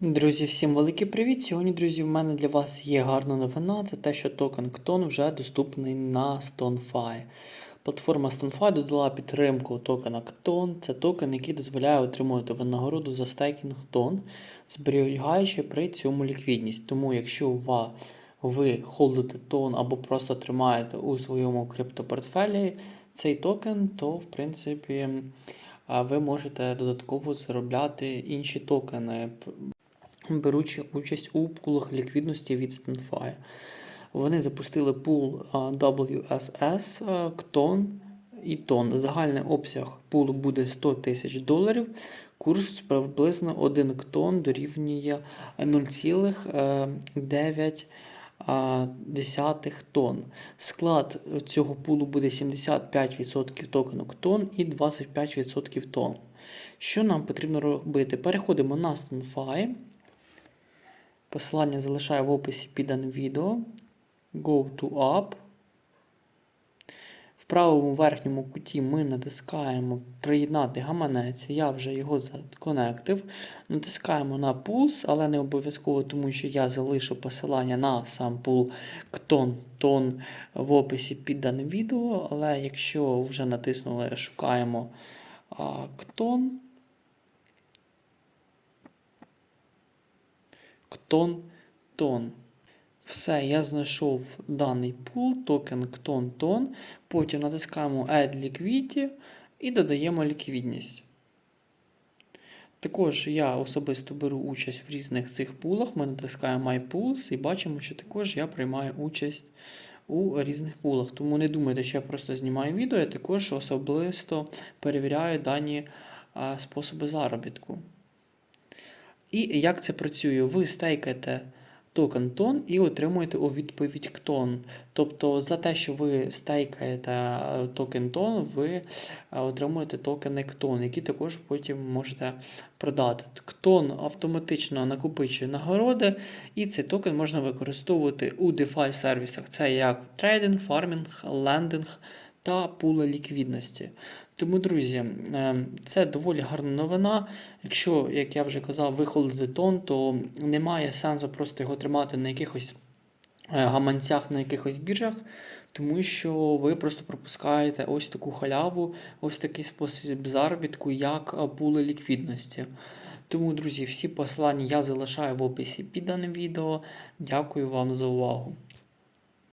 Друзі, всім великий привіт! Сьогодні, друзі, в мене для вас є гарна новина. Це те, що токен KTON вже доступний на StoneFi. Платформа StoneFi додала підтримку токена KTON. Це токен, який дозволяє отримувати винагороду за стейкінг тон, зберігаючи при цьому ліквідність. Тому, якщо ви холдите тон або просто тримаєте у своєму криптопортфелі цей токен, то в принципі ви можете додатково заробляти інші токени беручи участь у пулах ліквідності від StanFi. Вони запустили пул WSS, а, і TON. Загальний обсяг пулу буде 100 тисяч доларів. Курс приблизно 1 ктон дорівнює 0,9 десятих тонн. Склад цього пулу буде 75% токену ктон і 25% тонн. Що нам потрібно робити? Переходимо на StanFi. Посилання залишаю в описі під відео. Go to App. В правому верхньому куті ми натискаємо Приєднати гаманець. Я вже його законектив. Натискаємо на пулс, але не обов'язково, тому що я залишу посилання на сам пул Ктон Тон в описі під даним відео. Але якщо вже натиснули, шукаємо а, Ктон. Ктон тон. Все, я знайшов даний пул, токен Ктон тон. Потім натискаємо Add Liquidity і додаємо ліквідність. Також я особисто беру участь в різних цих пулах. Ми натискаємо My Pools і бачимо, що також я приймаю участь у різних пулах. Тому не думайте, що я просто знімаю відео, я також особисто перевіряю дані способи заробітку. І як це працює? Ви стейкаєте токен тон і отримуєте у відповідь ктон. Тобто за те, що ви стейкаєте е, токен тон, ви е, отримуєте токени ктон, які також потім можете продати. Ктон автоматично накопичує нагороди, і цей токен можна використовувати у DeFi сервісах. Це як трейдинг, фармінг, лендинг та пули ліквідності. Тому, друзі, е, це доволі гарна новина. Якщо, як я вже казав, виходити тон, то немає сенсу просто його тримати на якихось е, гаманцях, на якихось біржах, тому що ви просто пропускаєте ось таку халяву, ось такий спосіб заробітку, як пули ліквідності. Тому, друзі, всі посилання я залишаю в описі під даним відео. Дякую вам за увагу.